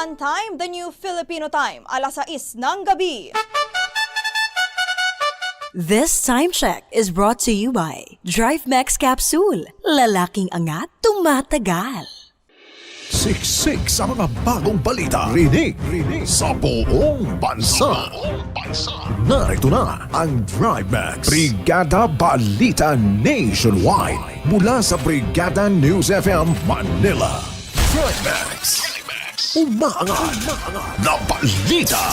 One time, the new Filipino time, alas 6 ng gabi. This time check is brought to you by Drive Max Capsule. Lalaking angat, tumatagal. Siksik sa mga bagong balita. Rinig, rinig sa buong bansa. Narito na ang Drive Max. Brigada Balita Nationwide. Mula sa Brigada News FM Manila. Drive Max. Umaangat na balita.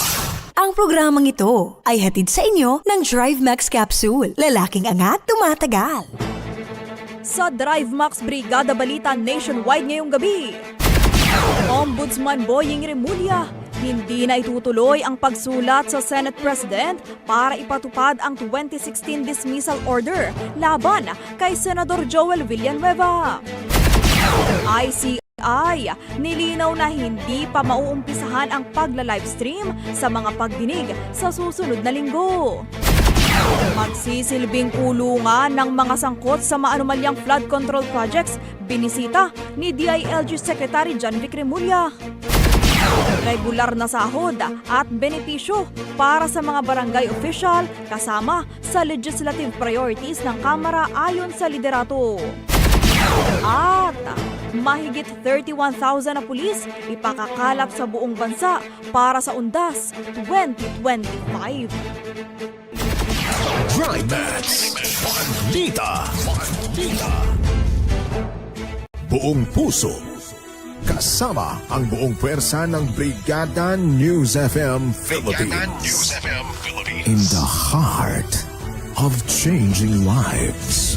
Ang programang ito ay hatid sa inyo ng Drive Max Capsule. Lalaking angat, tumatagal. Sa Drive Max Brigada Balita Nationwide ngayong gabi. Ombudsman Boying Remulla, hindi na itutuloy ang pagsulat sa Senate President para ipatupad ang 2016 dismissal order laban kay Senador Joel Villanueva. ICI, nilinaw na hindi pa mauumpisahan ang pagla-livestream sa mga pagdinig sa susunod na linggo. Magsisilbing kulungan ng mga sangkot sa maanumalyang flood control projects, binisita ni DILG Secretary John Vic Remulla. Regular na sahod at benepisyo para sa mga barangay official kasama sa legislative priorities ng Kamara ayon sa liderato. At mahigit 31,000 na pulis ipakakalap sa buong bansa para sa Undas 2025. Drive Max. Balita. Balita. Buong puso. Kasama ang buong pwersa ng Brigada News FM Philippines. FM Philippines. In the heart of changing lives.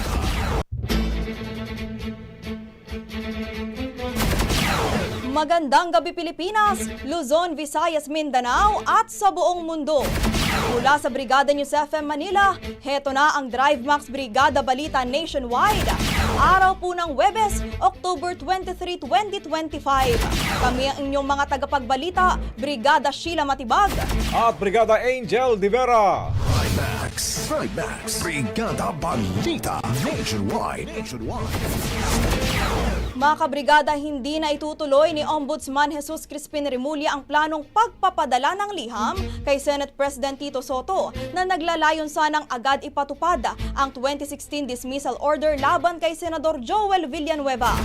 Magandang gabi Pilipinas, Luzon, Visayas, Mindanao at sa buong mundo. Mula sa Brigada News FM Manila, heto na ang Drive Max Brigada Balita Nationwide. Araw po ng Webes, October 23, 2025. Kami ang inyong mga tagapagbalita, Brigada Sheila Matibag. at Brigada Angel de Vera. Thrive Max. Max. Brigada Balita Nationwide. Nationwide. Mga kabrigada, hindi na itutuloy ni Ombudsman Jesus Crispin Remulla ang planong pagpapadala ng liham kay Senate President Tito Soto na naglalayon sanang agad ipatupad ang 2016 dismissal order laban kay Senador Joel Villanueva.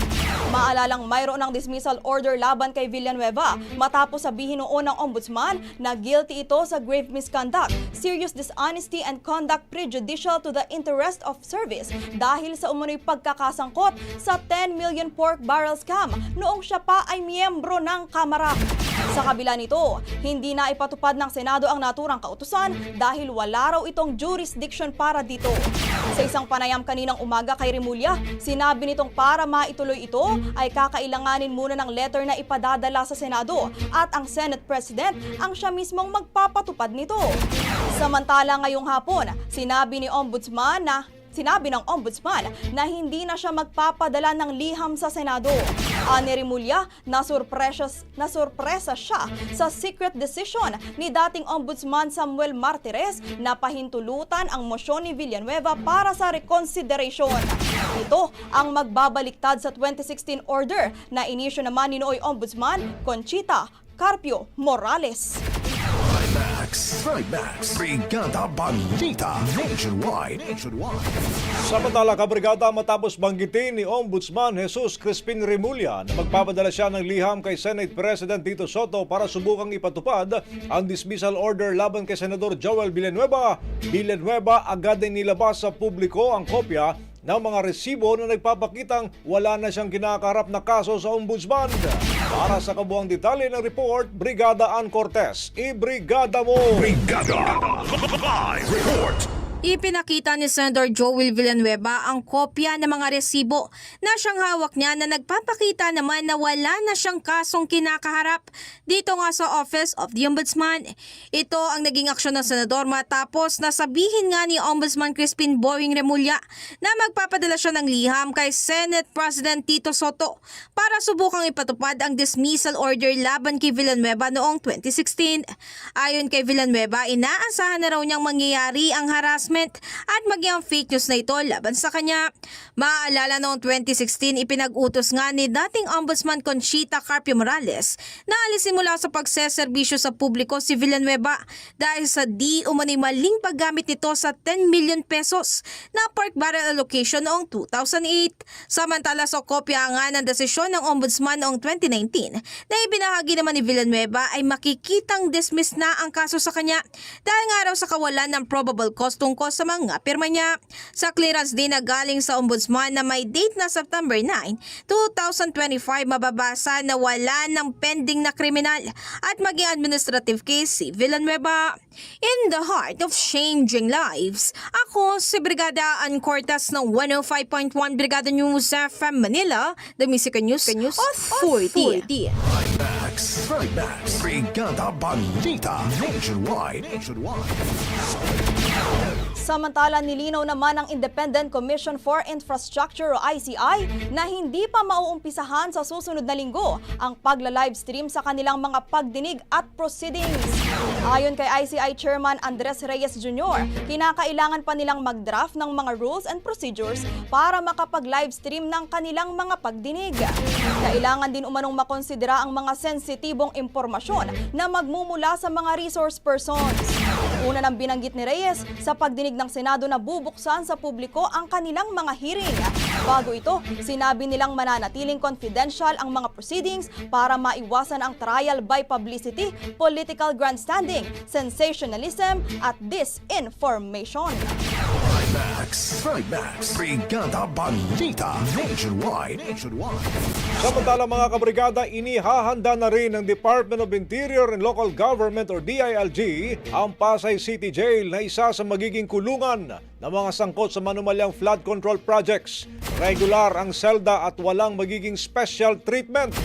Maalalang mayroon ng dismissal order laban kay Villanueva matapos sabihin noon ng ombudsman na guilty ito sa grave misconduct, serious dishonesty and conduct prejudicial to the interest of service dahil sa umunoy pagkakasangkot sa 10 million pork barrel scam noong siya pa ay miyembro ng Kamara. Sa kabila nito, hindi na ipatupad ng Senado ang naturang kautusan dahil wala raw itong jurisdiction para dito. Sa isang panayam kaninang umaga kay Remulla, sinabi nitong para maituloy ito ay kakailanganin muna ng letter na ipadadala sa Senado at ang Senate President ang siya mismong magpapatupad nito. Samantala ngayong hapon, sinabi ni Ombudsman na Sinabi ng ombudsman na hindi na siya magpapadala ng liham sa Senado. Ani Remulla, nasurpresa, nasurpresa siya sa secret decision ni dating ombudsman Samuel Martires na pahintulutan ang mosyon ni Villanueva para sa reconsideration. Ito ang magbabaliktad sa 2016 order na inisyo naman ni Nooy Ombudsman Conchita Carpio Morales. Trimax. Trimax. Brigada Balita. Nationwide. Nationwide. Samantala, kabrigada matapos banggitin ni Ombudsman Jesus Crispin Remulla na magpapadala siya ng liham kay Senate President Tito Soto para subukang ipatupad ang dismissal order laban kay Senador Joel Villanueva. Villanueva agad din nilabas sa publiko ang kopya ng mga resibo na nagpapakitang wala na siyang kinakarap na kaso sa ombudsman. Para sa kabuang detalye ng report, Brigada Ann Cortez, i-brigada mo! Brigada. Live report. Ipinakita ni Senator Joel Villanueva ang kopya ng mga resibo na siyang hawak niya na nagpapakita naman na wala na siyang kasong kinakaharap dito nga sa Office of the Ombudsman. Ito ang naging aksyon ng Senador matapos na sabihin nga ni Ombudsman Crispin Boying Remulla na magpapadala siya ng liham kay Senate President Tito Soto para subukang ipatupad ang dismissal order laban kay Villanueva noong 2016. Ayon kay Villanueva, inaasahan na raw niyang mangyayari ang harassment at maging ang fake news na ito laban sa kanya. Maaalala noong 2016, ipinag-utos nga ni dating Ombudsman Conchita Carpio Morales na alisin mula sa pagseserbisyo sa publiko si Villanueva dahil sa di umano'y maling paggamit nito sa 10 million pesos na pork barrel allocation noong 2008. Samantala sa kopya nga ng desisyon ng Ombudsman noong 2019 na ibinahagi naman ni Villanueva ay makikitang dismiss na ang kaso sa kanya dahil nga raw sa kawalan ng probable cause sa mga pirma niya. Sa clearance din na galing sa Ombudsman na may date na September 9, 2025 mababasa na wala ng pending na kriminal at maging administrative case si Villanueva. In the heart of changing lives, ako si Brigada Ann Cortas ng 105.1 Brigada News FM Manila, the Music News, News Authority. Trimax. Trimax. Brigada Balita. Nationwide. Nationwide. Samantala, nilinaw naman ng Independent Commission for Infrastructure o ICI na hindi pa mauumpisahan sa susunod na linggo ang pagla-livestream sa kanilang mga pagdinig at proceedings. Ayon kay ICI Chairman Andres Reyes Jr., kinakailangan pa nilang mag-draft ng mga rules and procedures para makapag-livestream ng kanilang mga pagdinig. Kailangan din umanong makonsidera ang mga sensitibong impormasyon na magmumula sa mga resource persons. Una nang binanggit ni Reyes sa pagdinig ng Senado na bubuksan sa publiko ang kanilang mga hearing. Bago ito, sinabi nilang mananatiling confidential ang mga proceedings para maiwasan ang trial by publicity, political grandstanding, sensationalism at disinformation. Trimax. Trimax. Brigada Balita. Nationwide. Nationwide. Samantala mga kabrigada, inihahanda na rin ng Department of Interior and Local Government or DILG ang Pasay City Jail na isa sa magiging kulungan ng mga sangkot sa manumalyang flood control projects. Regular ang selda at walang magiging special treatment.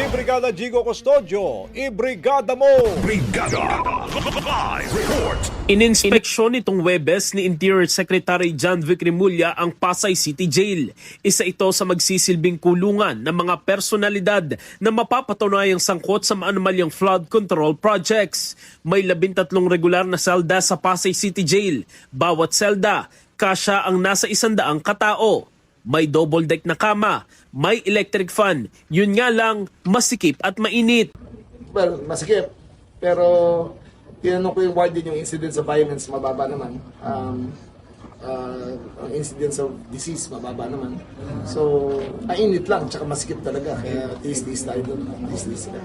Si Brigada Jigo Custodio, i-brigada mo! Brigada. Live report. Ininspeksyon nitong Webes ni Interior Secretary John Vic Remulla ang Pasay City Jail. Isa ito sa magsisilbing kulungan ng mga personalidad na mapapatunayang sangkot sa maanumalyang flood control projects. May labintatlong regular na selda sa Pasay City Jail. Bawat selda, kasya ang nasa isandaang katao. May double deck na kama, may electric fan. Yun nga lang, masikip at mainit. well, masikip. Pero, tinanong ko yung warden yung incidence of violence, mababa naman. Um, uh, ang incidence of disease mababa naman. So, mainit lang, tsaka masikip talaga. Kaya tiis-tiis tayo doon. Tiis-tiis sila.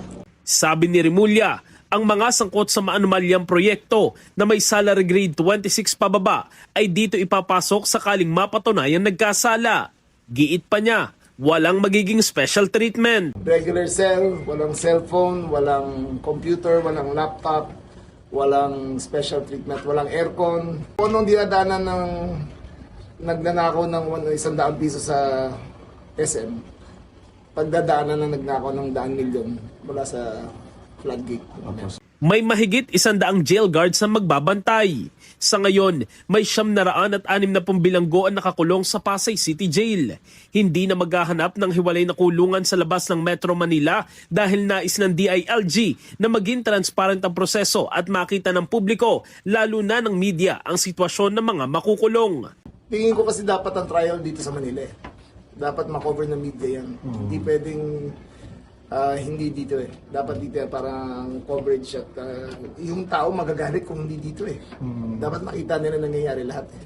Sabi ni Rimulya, ang mga sangkot sa maanumalyang proyekto na may salary grade 26 pababa ay dito ipapasok sakaling mapatunayan nagkasala. Giit pa niya, walang magiging special treatment. Regular cell, walang cellphone, walang computer, walang laptop, walang special treatment, walang aircon. Kung anong dinadanan ng nagnanakaw ng one- isang daang piso sa SM, pagdadaanan na nagnakaw ng daan milyon mula sa floodgate. May mahigit isandaang jail guards na magbabantay. Sa ngayon, may siyam na raan at anim na bilanggo ang nakakulong sa Pasay City Jail. Hindi na maghahanap ng hiwalay na kulungan sa labas ng Metro Manila dahil nais ng DILG na maging transparent ang proseso at makita ng publiko, lalo na ng media, ang sitwasyon ng mga makukulong. Tingin ko kasi dapat ang trial dito sa Manila eh. Dapat makover ng media yan. Hindi pwedeng ah, hindi dito eh. Dapat dito eh, parang coverage at ah, yung tao magagalit kung hindi dito eh. Dapat makita nila nangyayari lahat eh.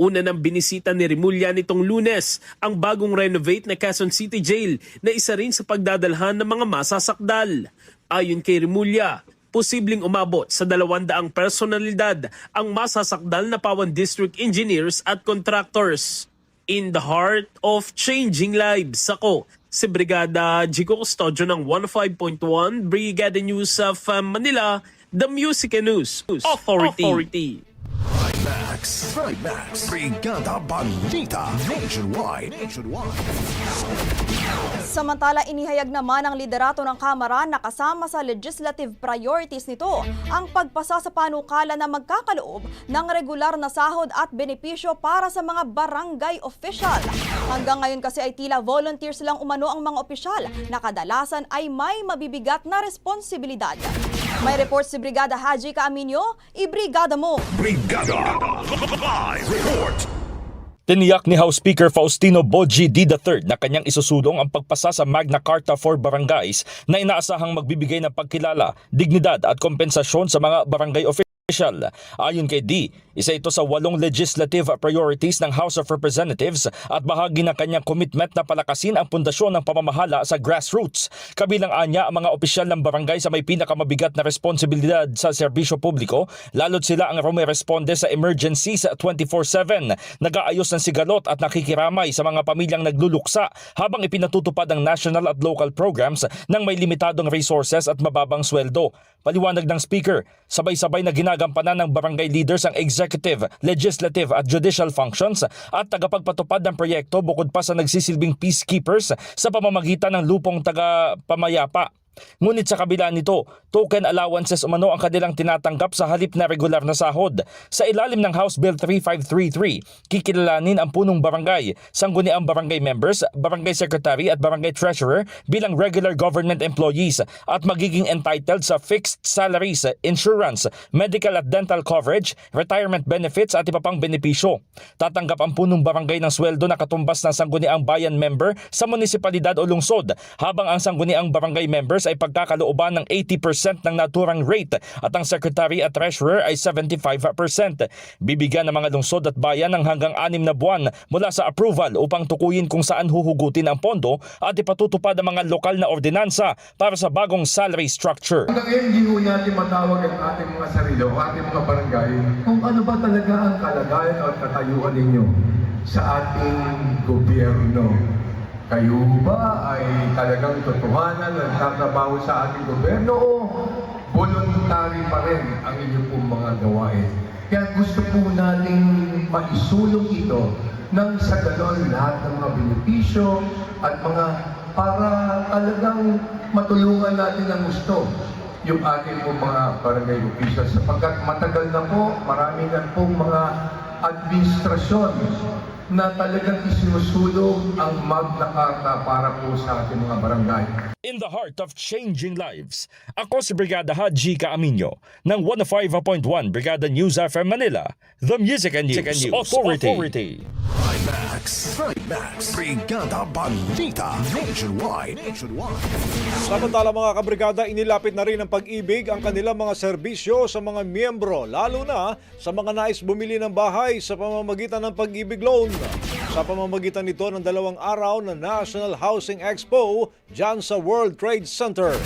Una nang binisita ni Rimulya nitong lunes ang bagong renovate na Quezon City Jail na isa rin sa pagdadalhan ng mga masasakdal. Ayon kay Rimulya, posibleng umabot sa dalawandaang personalidad ang masasakdal na Pawan District Engineers at Contractors. In the heart of changing lives, ako si Brigada Jico Custodio ng 15.1 Brigada News of uh, Manila, the Music and News Authority. Max, Max, Brigada Balita Nationwide. Nationwide. Samantala, inihayag naman ng liderato ng Kamara na kasama sa legislative priorities nito ang pagpasa sa panukala na magkakaloob ng regular na sahod at benepisyo para sa mga barangay official. Hanggang ngayon kasi ay tila volunteers lang umano ang mga opisyal na kadalasan ay may mabibigat na responsibilidad. May report si Brigada Haji Kaaminyo, ibrigada mo! Brigada Live Report. Tiniyak ni House Speaker Faustino Boji D. III na kanyang isusulong ang pagpasa sa Magna Carta for Barangays na inaasahang magbibigay ng pagkilala, dignidad at kompensasyon sa mga barangay official. Ayon kay D, isa ito sa walong legislative priorities ng House of Representatives at bahagi ng kanyang commitment na palakasin ang pundasyon ng pamamahala sa grassroots. Kabilang anya ang mga opisyal ng barangay sa may pinakamabigat na responsibilidad sa serbisyo publiko, lalo't sila ang rumiresponde sa emergencies 24-7, nag-aayos ng sigalot at nakikiramay sa mga pamilyang nagluluksa habang ipinatutupad ang national at local programs ng may limitadong resources at mababang sweldo. Paliwanag ng speaker, sabay-sabay na ginagampanan ng barangay leaders ang executive, legislative at judicial functions at tagapagpatupad ng proyekto bukod pa sa nagsisilbing peacekeepers sa pamamagitan ng lupong taga-pamayapa. Ngunit sa kabila nito, token allowances umano ang kanilang tinatanggap sa halip na regular na sahod. Sa ilalim ng House Bill 3533, kikilalanin ang punong barangay, sangguniang barangay members, barangay secretary at barangay treasurer bilang regular government employees at magiging entitled sa fixed salaries, insurance, medical at dental coverage, retirement benefits at iba pang benepisyo. Tatanggap ang punong barangay ng sweldo na katumbas ng sangguniang bayan member sa munisipalidad o lungsod, habang ang sangguniang barangay members ay pagkakalooban ng 80% ng naturang rate at ang secretary at treasurer ay 75%. Bibigyan ng mga lungsod at bayan ng hanggang anim na buwan mula sa approval upang tukuyin kung saan huhugutin ang pondo at ipatutupad ang mga lokal na ordinansa para sa bagong salary structure. Hanggang ngayon, natin matawag ang ating mga sarili o ating mga barangay kung ano ba talaga ang kalagayan at katayuan ninyo sa ating gobyerno. Kayo ba ay talagang totohanan na nagtatrabaho sa ating gobyerno o voluntary pa rin ang inyong pong mga gawain? Kaya gusto po nating maisulong ito nang sa ganon lahat ng mga benepisyo at mga para talagang matulungan natin ang gusto yung ating po mga barangay officials sapagkat matagal na po, marami na pong mga administrasyon na talagang isinusulong ang Magna Carta para po sa ating mga barangay. In the heart of changing lives, ako si Brigada Haji Kaaminyo ng 105.1 Brigada News FM Manila, the Music and News, Authority. Max, Max, Brigada Balita Nationwide. Nationwide. Samantala mga kabrigada, inilapit na rin ng pag-ibig ang kanilang mga serbisyo sa mga miyembro, lalo na sa mga nais bumili ng bahay sa pamamagitan ng pag-ibig loan. Sa pamamagitan nito ng dalawang araw na National Housing Expo dyan sa World Trade Center.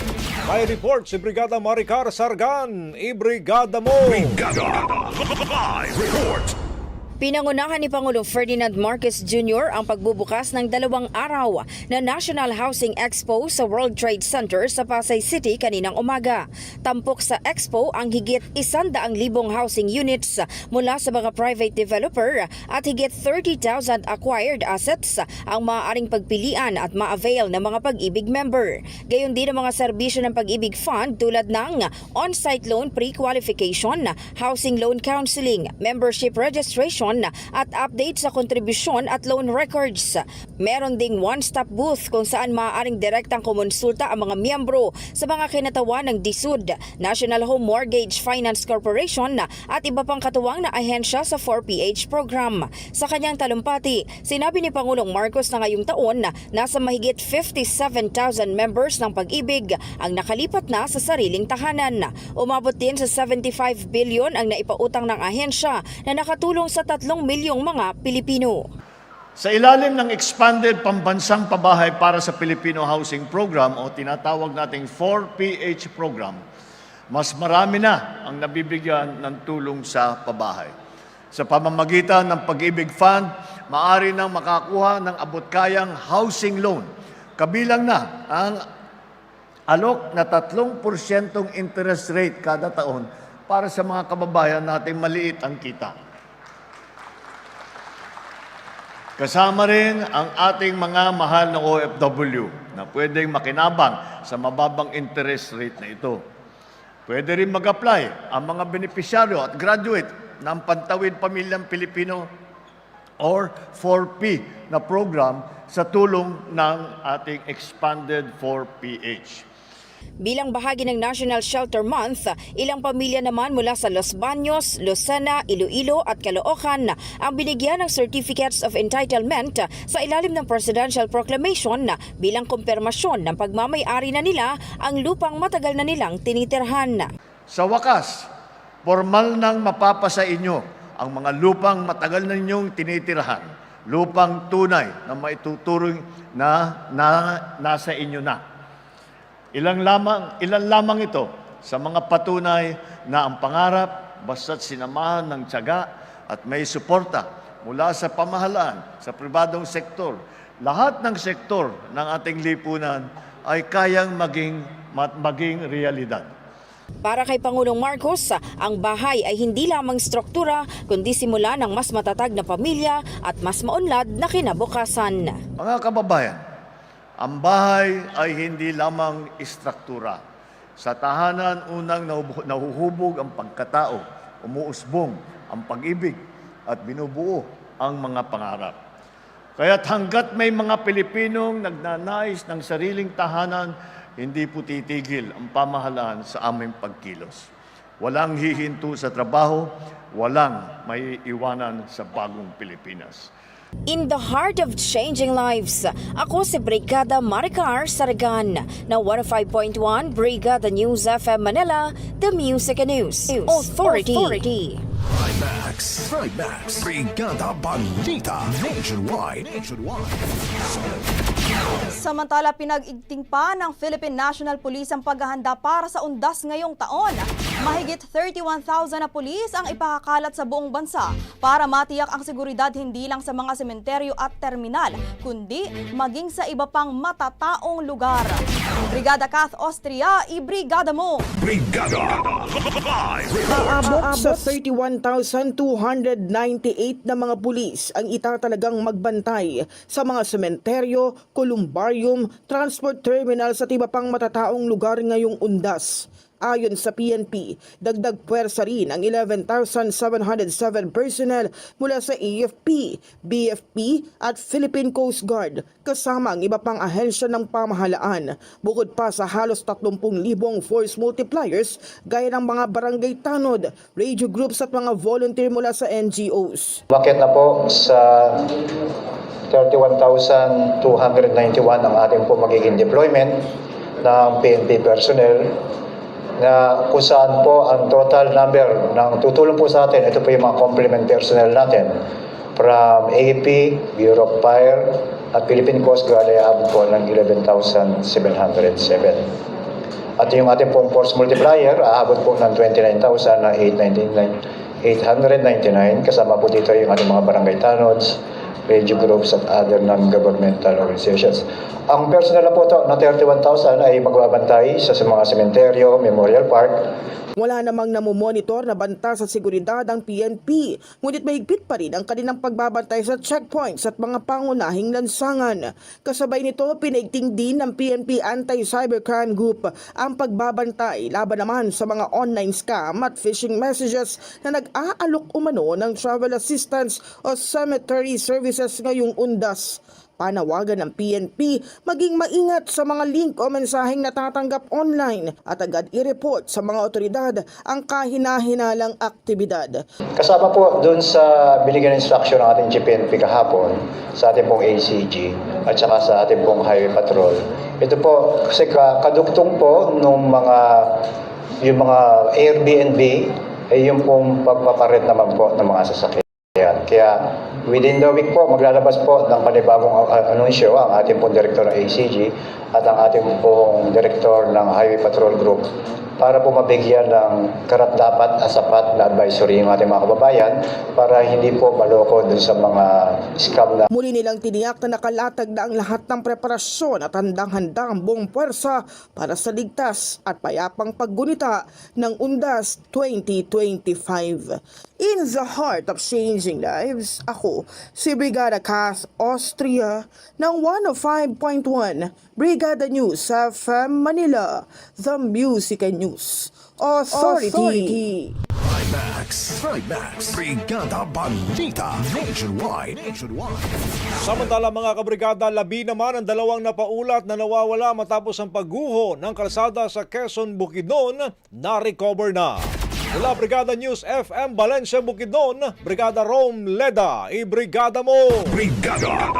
May report si Brigada Maricar Sargan. Ibrigada mo! Brigada Live Report. Pinangunahan ni Pangulong Ferdinand Marcos Jr. ang pagbubukas ng dalawang araw na National Housing Expo sa World Trade Center sa Pasay City kaninang umaga. Tampok sa expo ang higit 100,000 housing units mula sa mga private developer at higit 30,000 acquired assets ang maaaring pagpilian at ma-avail ng mga pag-ibig member. Gayon din ang mga serbisyo ng pag-ibig fund tulad ng on-site loan pre-qualification, housing loan counseling, membership registration at update sa kontribusyon at loan records. Meron ding one-stop booth kung saan maaaring direktang kumonsulta ang mga miyembro sa mga kinatawan ng DSUD, National Home Mortgage Finance Corporation at iba pang katuwang na ahensya sa 4PH program. Sa kanyang talumpati, sinabi ni Pangulong Marcos na ngayong taon nasa mahigit 57,000 members ng pag-ibig ang nakalipat na sa sariling tahanan. Umabot din sa 75 billion ang naipautang ng ahensya na nakatulong sa 3 milyong mga Pilipino. Sa ilalim ng Expanded Pambansang Pabahay para sa Filipino Housing Program o tinatawag nating 4PH program, mas marami na ang nabibigyan ng tulong sa pabahay. Sa pamamagitan ng Pag-ibig Fund, maari nang makakuha ng abot-kayang housing loan. Kabilang na ang alok na 3% interest rate kada taon para sa mga kababayan nating maliit ang kita. Kasama rin ang ating mga mahal na OFW na pwedeng makinabang sa mababang interest rate na ito. Pwede rin mag-apply ang mga benepisyaryo at graduate ng Pantawid Pamilyang Pilipino or 4P na program sa tulong ng ating expanded 4PH. Bilang bahagi ng National Shelter Month, ilang pamilya naman mula sa Los Baños, Lucena, Iloilo at Caloocan ang binigyan ng Certificates of Entitlement sa ilalim ng Presidential Proclamation bilang kumpirmasyon ng pagmamay-ari na nila ang lupang matagal na nilang tinitirhan. Sa wakas, formal nang mapapasa inyo ang mga lupang matagal na ninyong tinitirahan, lupang tunay na maituturing na, na nasa inyo na. Ilang lamang, ilan lamang ito sa mga patunay na ang pangarap basta't sinamahan ng tiyaga at may suporta mula sa pamahalaan, sa pribadong sektor. Lahat ng sektor ng ating lipunan ay kayang maging, maging realidad. Para kay Pangulong Marcos, ang bahay ay hindi lamang struktura kundi simula ng mas matatag na pamilya at mas maunlad na kinabukasan. Mga kababayan, ang bahay ay hindi lamang istruktura. Sa tahanan, unang nahuhubog ang pagkatao, umuusbong ang pag-ibig at binubuo ang mga pangarap. Kaya't hanggat may mga Pilipinong nagnanais ng sariling tahanan, hindi po titigil ang pamahalaan sa aming pagkilos. Walang hihinto sa trabaho, walang may iwanan sa bagong Pilipinas. In the heart of changing lives, ako si Brigada Maricar Saragan na 105.1 Brigada News FM Manila, The Music and News Authority. Max, Max, Brigada Balita Nationwide. Nationwide. Samantala, pinag-igting pa ng Philippine National Police ang paghahanda para sa undas ngayong taon. Mahigit 31,000 na pulis ang ipakakalat sa buong bansa para matiyak ang seguridad hindi lang sa mga sementeryo at terminal, kundi maging sa iba pang matataong lugar. Brigada Kath Austria, ibrigada mo! Brigada. Aabot sa 31,298 na mga pulis ang itatalagang magbantay sa mga sementeryo, kolumbarium, transport terminal at iba pang matataong lugar ngayong undas. Ayon sa PNP, dagdag puwersa rin ang 11,707 personnel mula sa AFP, BFP at Philippine Coast Guard kasama ang iba pang ahensya ng pamahalaan bukod pa sa halos 30,000 force multipliers gaya ng mga barangay tanod, radio groups at mga volunteer mula sa NGOs. Bakit na po sa 31,291 ang ating po magiging deployment ng PNP personnel na kung saan po ang total number ng tutulong po sa atin, ito po yung mga complement personnel natin from AAP, Bureau of Fire, at Philippine Coast Guard ay abot po ng 11,707. At yung ating pong force multiplier, aabot po ng 29,899 899. Kasama po dito yung ating mga barangay tanods, radio groups at other non-governmental organizations. Ang personal na po ito na 31,000 ay magbabantay sa mga sementeryo, memorial park, Wala namang namumonitor na banta sa seguridad ang PNP, ngunit mahigpit pa rin ang kanilang pagbabantay sa checkpoints at mga pangunahing lansangan. Kasabay nito, pinaigting din ng PNP Anti-Cybercrime Group ang pagbabantay laban naman sa mga online scam at phishing messages na nag-aalok umano ng travel assistance o cemetery services ngayong undas. Panawagan ng PNP maging maingat sa mga link o mensaheng natatanggap online at agad i-report sa mga otoridad ang kahina-hinalang aktibidad. Kasama po doon sa binigyan instruction ng ating GPNP kahapon sa ating pong ACG at saka sa ating pong highway patrol. Ito po kasi ka- kaduktong po nung mga yung mga Airbnb ay yung pong pagpaparit naman po ng mga sasakyan. Kaya within the week po maglalabas po ng panibagong uh, anunsyo ang ating pong direktor ng ACG at ang ating pong direktor ng Highway Patrol Group para po mabigyan ng karat dapat at sapat na advisory yung ating mga kababayan para hindi po maloko dun sa mga scam na Muli nilang tiniyak na nakalatag na ang lahat ng preparasyon at handang-handa ang buong puwersa para sa ligtas at payapang paggunita ng Undas 2025. In the heart of changing lives, ako si Brigada Cass Austria ng 105.1 Brigada News FM Manila, The Music and News Authority. Trimax, Trimax, Brigada Balita, Nationwide, Nationwide. Samantala mga kabrigada, labi naman ang dalawang napaulat na nawawala matapos ang pagguho ng kalsada sa Quezon, Bukidnon na recover na. Mula Brigada News FM Valencia, Bukidnon, Brigada Rome Leda, i-brigada mo! Brigada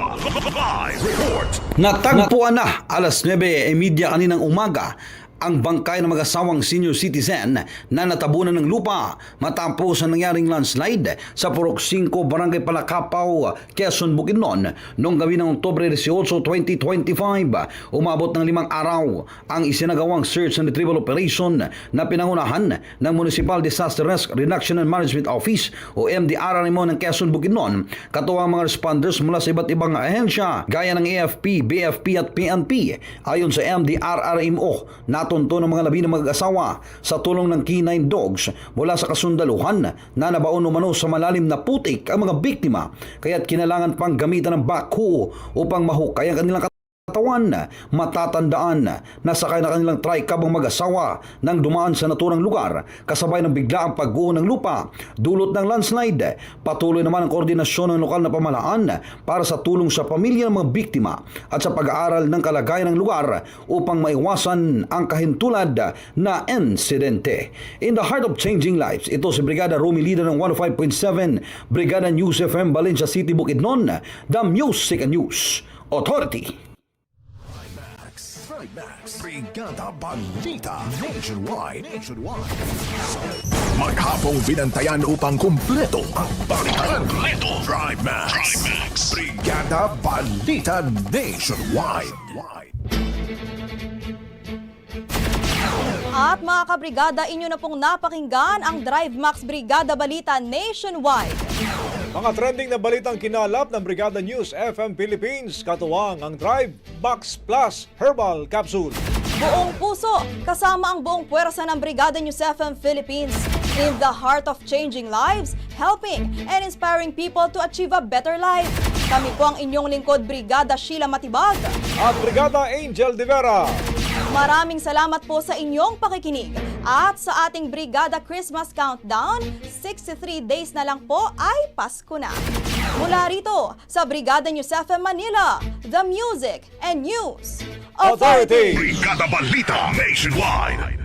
Live Report Natagpuan na alas 9.30 kaninang umaga ang bangkay ng mag-asawang senior citizen na natabunan ng lupa matapos ang nangyaring landslide sa Purok 5, Barangay Palakapaw, Quezon, Bukidnon noong gabi ng Oktobre 18, 2025. Umabot ng limang araw ang isinagawang search and retrieval operation na pinangunahan ng Municipal Disaster Risk Reduction and Management Office o MDRRMO ng Quezon, Bukidnon katuwang mga responders mula sa iba't ibang ahensya gaya ng AFP, BFP at PNP ayon sa MDRRMO natunto ng mga labi ng mag-asawa sa tulong ng K9 dogs mula sa kasundaluhan na nabaon umano sa malalim na putik ang mga biktima kaya't kinailangan pang gamitan ng backhoe upang mahukay ang kanilang katawan matatandaan na sakay na kanilang tricab ang mag-asawa nang dumaan sa naturang lugar kasabay ng bigla ang pagguho ng lupa dulot ng landslide. Patuloy naman ang koordinasyon ng lokal na pamahalaan para sa tulong sa pamilya ng mga biktima at sa pag-aaral ng kalagayan ng lugar upang maiwasan ang kahintulad na insidente. In the heart of changing lives ito si Brigada Rumi Leader ng 105.7 Brigada News FM Valencia City Bukidnon. The Music and News Authority Trimax, Brigada Balita, Nationwide, Nationwide. Maghapong binantayan upang kumpleto ang balitan. Kumpleto. Trimax, Trimax, Brigada Balita Nationwide. At mga kabrigada, inyo na pong napakinggan ang Drive Max Brigada Balita Nationwide. Mga trending na balitang kinalap ng Brigada News FM Philippines, katuwang ang Drive Box Plus Herbal Capsule. Buong puso, kasama ang buong puwersa ng Brigada News FM Philippines. In the heart of changing lives, helping and inspiring people to achieve a better life. Kami po ang inyong lingkod, Brigada Sheila Matibag. At Brigada Angel De Vera. Maraming salamat po sa inyong pakikinig. At sa ating Brigada Christmas Countdown, 63 days na lang po ay Pasko na. Mula rito sa Brigada News FM Manila, the music and news Authority! Brigada Balita Nationwide.